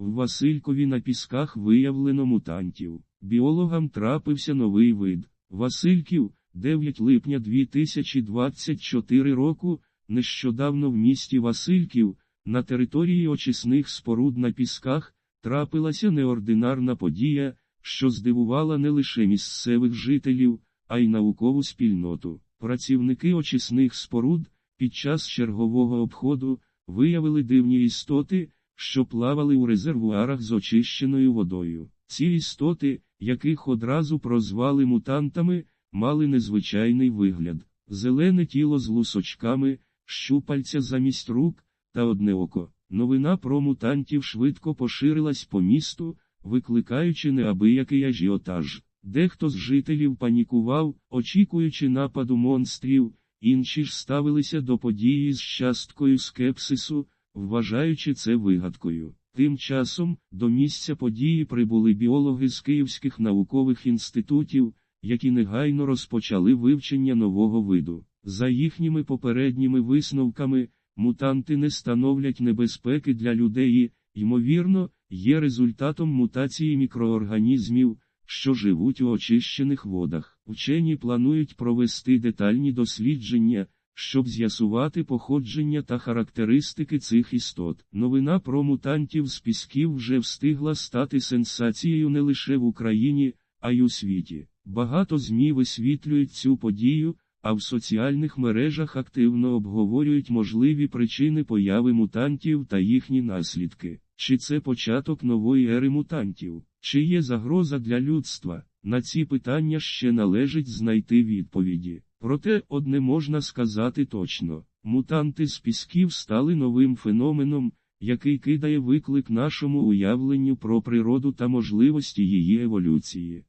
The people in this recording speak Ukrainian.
В Василькові на пісках виявлено мутантів. Біологам трапився новий вид. Васильків, 9 липня 2024 року, нещодавно в місті Васильків, на території очисних споруд на пісках, трапилася неординарна подія, що здивувала не лише місцевих жителів, а й наукову спільноту. Працівники очисних споруд під час чергового обходу виявили дивні істоти, що плавали у резервуарах з очищеною водою. Ці істоти, яких одразу прозвали мутантами, мали незвичайний вигляд, зелене тіло з лусочками, щупальця замість рук та одне око. Новина про мутантів швидко поширилась по місту, викликаючи неабиякий ажіотаж. Дехто з жителів панікував, очікуючи нападу монстрів, інші ж ставилися до події з часткою скепсису, вважаючи це вигадкою. Тим часом до місця події прибули біологи з київських наукових інститутів, які негайно розпочали вивчення нового виду. За їхніми попередніми висновками, мутанти не становлять небезпеки для людей ймовірно, є результатом мутації мікроорганізмів, що живуть у очищених водах. Учені планують провести детальні дослідження, щоб з'ясувати походження та характеристики цих істот. Новина про мутантів з пісків вже встигла стати сенсацією не лише в Україні, а й у світі. Багато ЗМІ висвітлюють цю подію, а в соціальних мережах активно обговорюють можливі причини появи мутантів та їхні наслідки. Чи це початок нової ери мутантів, чи є загроза для людства? На ці питання ще належить знайти відповіді. Проте одне можна сказати точно: мутанти з пісків стали новим феноменом, який кидає виклик нашому уявленню про природу та можливості її еволюції.